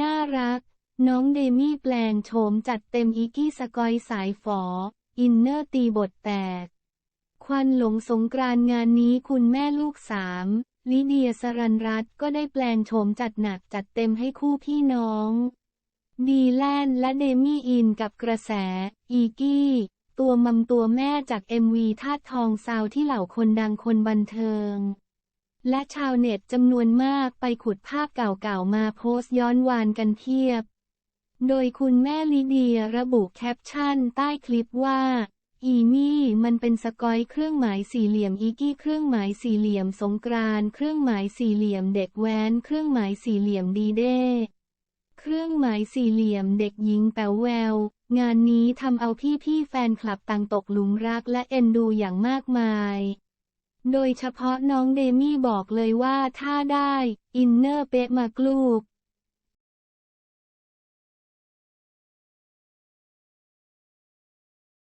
น่ารัก น้องเดมี่แปลงโฉมจัดเต็มอีกี้สกอยสายฝอ อินเนอร์ตีบทแตก ควันหลงสงกรานงานนี้คุณแม่ลูกสามลิเดียสรันรัตก็ได้แปลงโฉมจัดหนักจัดเต็มให้คู่พี่น้อง ดีแลนและเดมี่อินกับกระแส อีกี้ ตัวมัมตัวแม่จาก MV ทาดทองซาวที่เหล่าคนดังคนบันเทิง และชาวเน็ตจำนวนมากไปขุดภาพเก่าๆมาโพสต์ย้อนวานกันเทียบ โดยคุณแม่ลิเดียระบุแคปชั่นใต้คลิปว่า อีมี่มันเป็นสกอยเครื่องหมายสี่เหลี่ยมอีกี้เครื่องหมายสี่เหลี่ยมสงกรานเครื่องหมายสี่เหลี่ยมเด็กแว้นเครื่องหมายสี่เหลี่ยมดีเด้เครื่องหมายสี่เหลี่ยมเด็กหญิงแป๋วแวว งานนี้ทำเอาพี่ๆแฟนคลับต่างตกหลุมรักและเอ็นดูอย่างมากมาย โดยเฉพาะน้องเดมี่บอกเลยว่าถ้าได้ อินเนอร์เป๊ะมากลูก